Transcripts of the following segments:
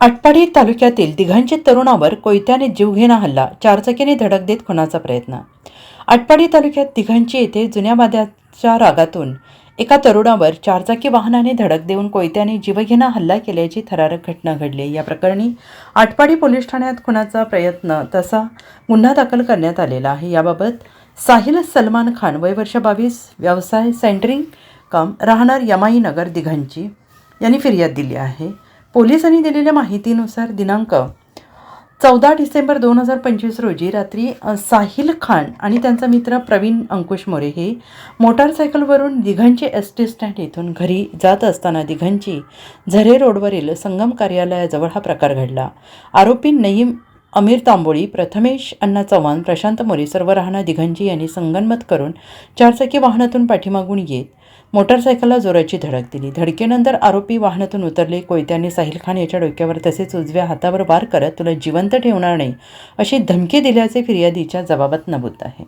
आटपाडी तालुक्यातील तिघांच्या तरुणावर कोयत्याने जीवघेणा हल्ला चारचाकीने धडक देत खुनाचा प्रयत्न. आटपाडी तालुक्यात दिघांची येथे जुन्या वाद्याच्या रागातून एका तरुणावर चारचाकी वाहनाने धडक देऊन कोयत्याने जीवघेणा हल्ला केल्याची थरारक घटना घडली. या प्रकरणी आटपाडी पोलीस ठाण्यात खुनाचा प्रयत्न तसा गुन्हा दाखल करण्यात आलेला आहे. याबाबत साहिल सलमान खान वय वर्ष बावीस व्यवसाय सेंटरिंग काम राहणार यमाई नगर दिघांची यांनी फिर्याद दिली आहे. पोलिसांनी दिलेल्या माहितीनुसार दिनांक चौदा डिसेंबर दोन हजार पंचवीस रोजी रात्री साहिल खान आणि त्यांचा मित्र प्रवीण अंकुश मोरे हे मोटारसायकलवरून दिघांची एस टी स्टँड येथून घरी जात असताना दिघांची झरे रोडवरील संगम कार्यालयाजवळ हा प्रकार घडला. आरोपी नईम अमीर तांबोळी प्रथमेश अण्णा चव्हाण प्रशांत मोरे सर्व राहणा दिघंजी यांनी संगनमत करून चारचाकी वाहनातून पाठीमागून येत मोटारसायकलला जोराची धडक दिली. धडकेनंतर आरोपी वाहनातून उतरले. कोयत्याने साहिल खान याच्या डोक्यावर तसेच उजव्या हातावर वार करत तुला जिवंत ठेवणार नाही अशी धमकी दिल्याचे फिर्यादीच्या जबाबात नमूद आहे.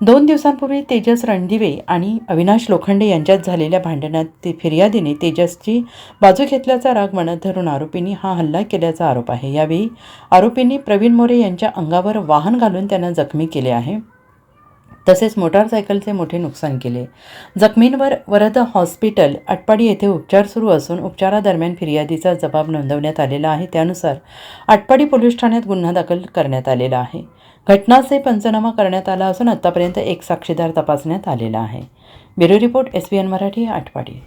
दोन दिवसांपूर्वी तेजस रणदिवे आणि अविनाश लोखंडे यांच्यात झालेल्या भांडणात ते फिर्यादीने तेजसची बाजू घेतल्याचा राग मनात धरून आरोपींनी हा हल्ला केल्याचा आरोप आहे. यावेळी आरोपींनी प्रवीण मोरे यांच्या अंगावर वाहन घालून त्यांना जखमी केले आहे. तसेच मोटारसायकलचे मोठे नुकसान केले. जखमींवर वरद हॉस्पिटल आटपाडी येथे उपचार सुरू असून उपचारादरम्यान फिर्यादीचा जबाब नोंदवण्यात आलेला आहे. त्यानुसार आटपाडी पोलीस ठाण्यात गुन्हा दाखल करण्यात आलेला आहे. घटनाचे पंचनामा करण्यात आला असून आत्तापर्यंत एक साक्षीदार तपासण्यात आलेला आहे. Bureau report S B N Marathi Atpadi.